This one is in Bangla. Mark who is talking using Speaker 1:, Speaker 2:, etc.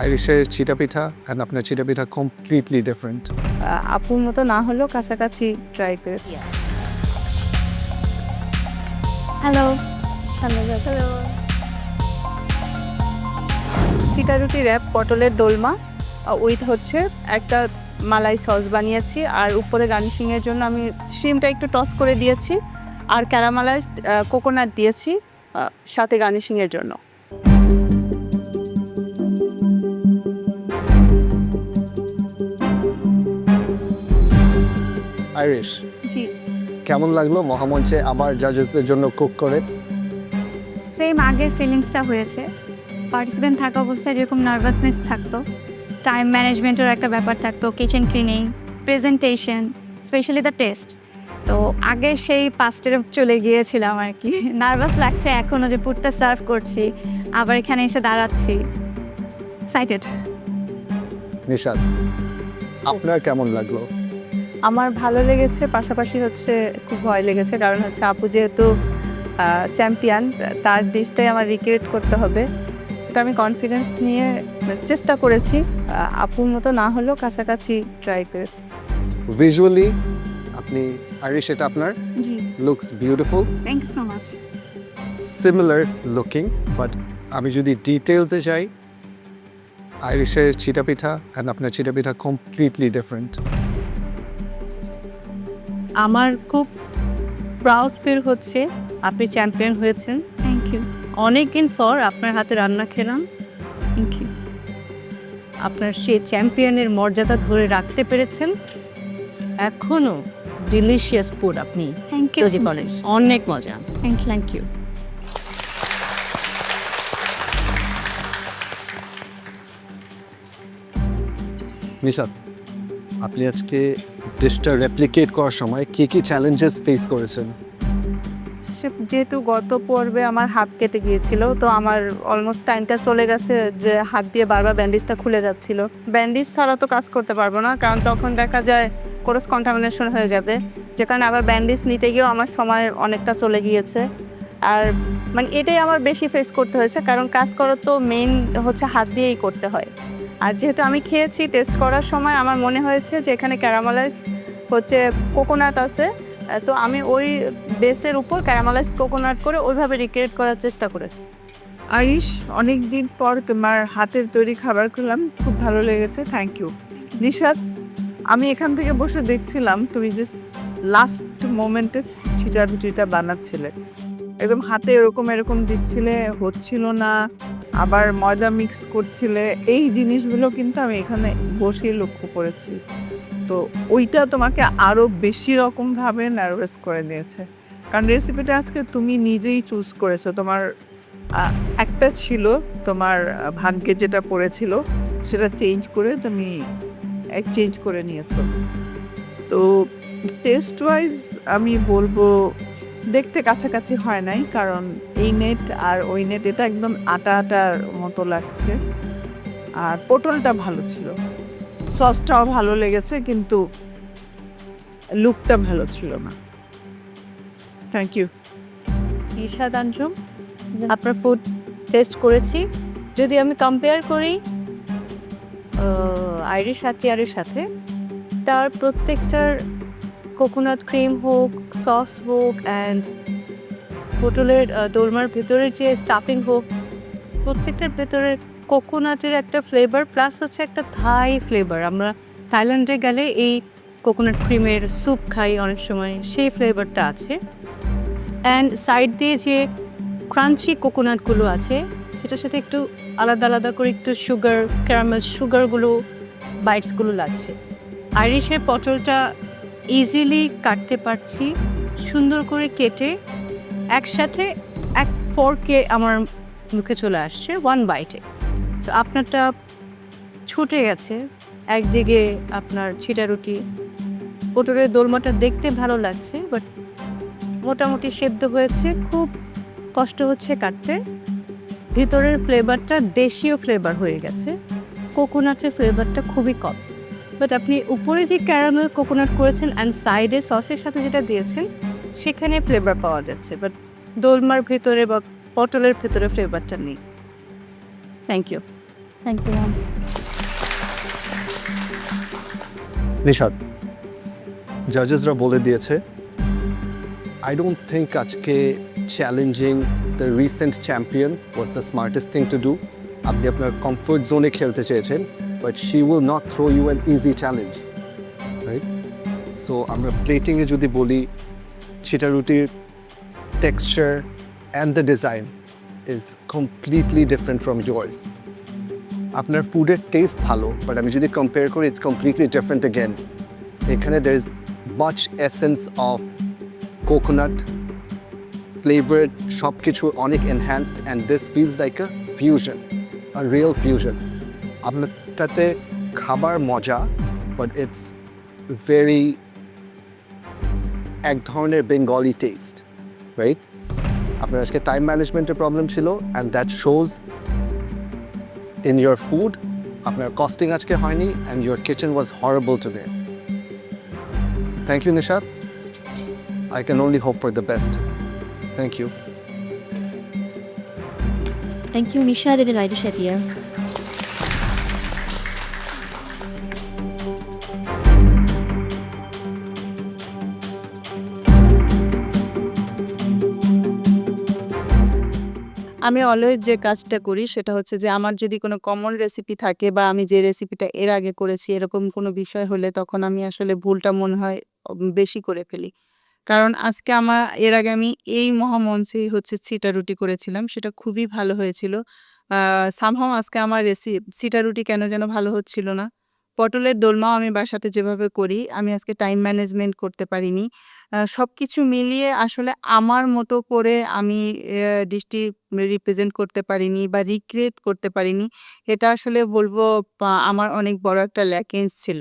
Speaker 1: আইরিশের চিটা পিঠা অ্যান্ড আপনার চিটা পিঠা কমপ্লিটলি ডিফারেন্ট
Speaker 2: আপুর মতো না হলেও কাছাকাছি ট্রাই করেছি।
Speaker 3: হ্যালো হ্যালো হ্যালো
Speaker 2: সিটা রুটি র্যাপ পটলের দোলমা উইথ হচ্ছে একটা মালাই সস বানিয়েছি আর উপরে গার্নিশিংয়ের জন্য আমি শ্রিমটা একটু টস করে দিয়েছি আর ক্যারামালাইজ কোকোনাট দিয়েছি সাথে গার্নিশিংয়ের জন্য।
Speaker 1: আইরিশ।
Speaker 3: জি।
Speaker 1: কেমন লাগল মহামঞ্চে আবার জাজেসদের জন্য কুক করে?
Speaker 3: সেম আগের ফিলিংসটা হয়েছে। পার্টিসিপেন্ট থাকা অবস্থায় যেরকম নার্ভাসনেস থাকতো টাইম ম্যানেজমেন্টের একটা ব্যাপার থাকতো kitchen cleaning presentation specially the taste তো আগে সেই পাস্টের চলে গিয়েছিলাম আর কি। নার্ভাস লাগছে এখনও যে ফুডটা সার্ভ করছি আবার এখানে এসে দাঁড়াচ্ছি। এক্সাইটেড
Speaker 1: নিশাদ আপনার কেমন লাগল?
Speaker 2: আমার ভালো লেগেছে পাশাপাশি হচ্ছে খুব ভয় লেগেছে কারণ হচ্ছে আপু যেহেতু চ্যাম্পিয়ন তার ডিশটাই আমার রিক্রিয়েট করতে হবে। তো আমি কনফিডেন্স নিয়ে চেষ্টা করেছি আপুর মতো না হলেও কাছাকাছি ট্রাই করেছি।
Speaker 1: ভিজুয়ালি আপনি আইরিশ এটা আপনার? Looks beautiful
Speaker 3: thank you so much
Speaker 1: similar looking but আমি যদি ডিটেলসে যাই আইরিশের চিটা পিঠা অ্যান্ড আপনার চিটা পিঠা কমপ্লিটলি ডিফারেন্ট
Speaker 4: আমার খুব প্রাউড ফিল হচ্ছে। আপনি চ্যাম্পিয়ন হয়েছেন।
Speaker 3: থ্যাংক ইউ
Speaker 4: অনেক দিন পর আপনার হাতে রান্না খেলাম।
Speaker 3: থ্যাংক ইউ
Speaker 4: আপনার সেই চ্যাম্পিয়নের মর্যাদা ধরে রাখতে পেরেছেন। এখনও ডিলিশিয়াস ফুড আপনি।
Speaker 3: থ্যাংক ইউ
Speaker 4: করেন অনেক মজা।
Speaker 3: Thank you thank you
Speaker 1: Nishad আপনি আজকে ডিশটা রেপ্লিকেট করার সময় কী কী চ্যালেঞ্জেস ফেস করেছেন?
Speaker 2: যেহেতু গত পর্বে আমার হাত কেটে গিয়েছিল, তো আমার অলমোস্ট টাইমটা চলে গেছে যে হাত দিয়ে বারবার ব্যান্ডেজটা খুলে যাচ্ছিল। ব্যান্ডেজ ছাড়া তো কাজ করতে পারব না, কারণ তখন দেখা যায় কোরস কন্টামিনেশন হয়ে যাবে। যে কারণে আবার ব্যান্ডেজ নিতে গিয়েও আমার সময় অনেকটা চলে গিয়েছে। আর মানে এটাই আমার বেশি ফেস করতে হয়েছে, কারণ কাজ করা তো মেইন হচ্ছে হাত দিয়েই করতে হয়। আর যেহেতু আমি খেয়েছি টেস্ট করার সময় আমার মনে হয়েছে যে এখানে ক্যারামালাইজ হচ্ছে কোকোনাট আছে। তো আমি ওই বেসের উপর ক্যারামালাইজ কোকোনাট করে ওইভাবে রিক্রিয়েট করার চেষ্টা করেছি।
Speaker 5: আরিশ অনেক দিন পর তোমার হাতের তৈরি খাবার খেলাম, খুব ভালো লেগেছে থ্যাংক ইউ নিশাদ আমি এখান থেকে বসে দেখছিলাম, তুমি যে লাস্ট মোমেন্টে ছিটার রুটিটা বানাচ্ছিলে। একদম হাতে এরকম এরকম দিচ্ছিলে, হচ্ছিল না আবার ময়দা মিক্স করছিলে, এই জিনিসগুলো কিন্তু আমি এখানে বসেই লক্ষ্য করেছি। তো ওইটা তোমাকে আরও বেশি রকমভাবে নার্ভাস করে দিয়েছে। কারণ রেসিপিটা আজকে তুমি নিজেই চুজ করেছ। তোমার একটা ছিল তোমার ভাগ্যে যেটা পড়েছিল, সেটা চেঞ্জ করে তুমি চেঞ্জ করে নিয়েছো। তো টেস্ট ওয়াইজ আমি বলব দেখতে কাছাকাছি হয় নাই, কারণ এই নেট আর ওই নেট এটা একদম আটা আটার মতো লাগছে। আর পটলটা ভালো ছিল। সসটাও ভালো লেগেছে, কিন্তু লুকটা ভালো ছিল না। থ্যাংক ইউ
Speaker 4: ঈশাদ আঞ্জুম আপনার ফুড টেস্ট করেছি। যদি আমি কম্পেয়ার করি আইরিশ হাতিয়ারের সাথে, তার প্রত্যেকটার কোকোনাট ক্রিম হোক সস হোক অ্যান্ড পটলের দোলমার ভেতরের যে স্টাফিং হোক প্রত্যেকটার ভেতরে কোকোনাটের একটা ফ্লেভার প্লাস হচ্ছে একটা থাই ফ্লেভার আমরা থাইল্যান্ডে গেলে এই কোকোনাট ক্রিমের স্যুপ খাই অনেক সময়, সেই ফ্লেভারটা আছে. অ্যান্ড সাইড দিয়ে যে ক্রাঞ্চি কোকোনাটগুলো আছে, সেটার সাথে একটু আলাদা আলাদা করে একটু সুগার ক্যারামেল সুগারগুলো বাইটসগুলো লাগছে. আইরিশের পটলটা ইজিলি কাটতে পারছি। সুন্দর করে কেটে একসাথে এক ফোরকে আমার মুখে চলে আসছে ওয়ান বাইটে সো আপনারটা ছুটে গেছে। একদিকে আপনার ছিটা রুটি পটলের দোলমাটা দেখতে ভালো লাগছে বাট মোটামুটি সেদ্ধ হয়েছে। খুব কষ্ট হচ্ছে কাটতে। ভিতরের ফ্লেভারটা দেশীয় ফ্লেভার হয়ে গেছে। কোকোনাটের ফ্লেভারটা খুবই কম। বাট আপনি উপরে যে ক্যারামেল কোকোনাট করেছেন অ্যান্ড সাইডে সসের সাথে যেটা দিয়েছেন সেখানে ফ্লেভার পাওয়া যাচ্ছে। বাট দোলমার ভেতরে বা পটলের ভেতরে ফ্লেভারটা নেই। Thank you
Speaker 3: thank you ma'am
Speaker 1: Nishad জাজেসরা বলে দিয়েছে আই ডোন্ট থিঙ্ক আজকে challenging the recent champion was the smartest thing to do আপনি আপনার কমফোর্ট জোনে খেলতে চেয়েছেন। But she will not throw you an easy challenge right so আমরা প্লেটিংয়ে যদি বলি ছিটা রুটির texture and the design is completely different from yours. আপনার ফুডের টেস্ট ভালো বাট আমি যদি কম্পেয়ার করি ইটস কমপ্লিটলি ডিফারেন্ট অ্যাগেন এখানে there is much essence of coconut flavoured সব কিছু অনেক enhanced and this feels like a fusion a real fusion আপনারটাতে খাবার মজা বাট ইটস ভেরি এক ধরনের বেঙ্গলি টেস্ট রাইট আপনার আজকে টাইম ম্যানেজমেন্টের প্রবলেম ছিল and that shows in your food. আপনার কস্টিং আজকে হয়নি and your kitchen was horrible today thank you Nishad I can only hope for the best thank you
Speaker 3: thank you Nisha দিদি লাইডি শেটিয়া
Speaker 2: আমি অলওয়েজ যে কাজটা করি সেটা হচ্ছে যে আমার যদি কোনো কমন রেসিপি থাকে বা আমি যে রেসিপিটা এর আগে করেছি এরকম কোনো বিষয় হলে তখন আমি আসলে ভুলটা মনে হয় বেশি করে ফেলি। কারণ আজকে আমার এর আগে আমি এই মহামঞ্চেই হচ্ছে সিটা রুটি করেছিলাম, সেটা খুবই ভালো হয়েছিল। সামহাও আজকে আমার রেসি সিটা রুটি কেন যেন ভালো হচ্ছিল না। পটলের দোলমাও আমি বাসাতে যেভাবে করি, আমি আজকে টাইম ম্যানেজমেন্ট করতে পারিনি। সব কিছু মিলিয়ে আসলে আমার মতো করে আমি ডিশটি রিপ্রেজেন্ট করতে পারিনি বা রিক্রিয়েট করতে পারিনি, এটা আসলে বলব আমার অনেক বড় একটা ল্যাকেন্স ছিল।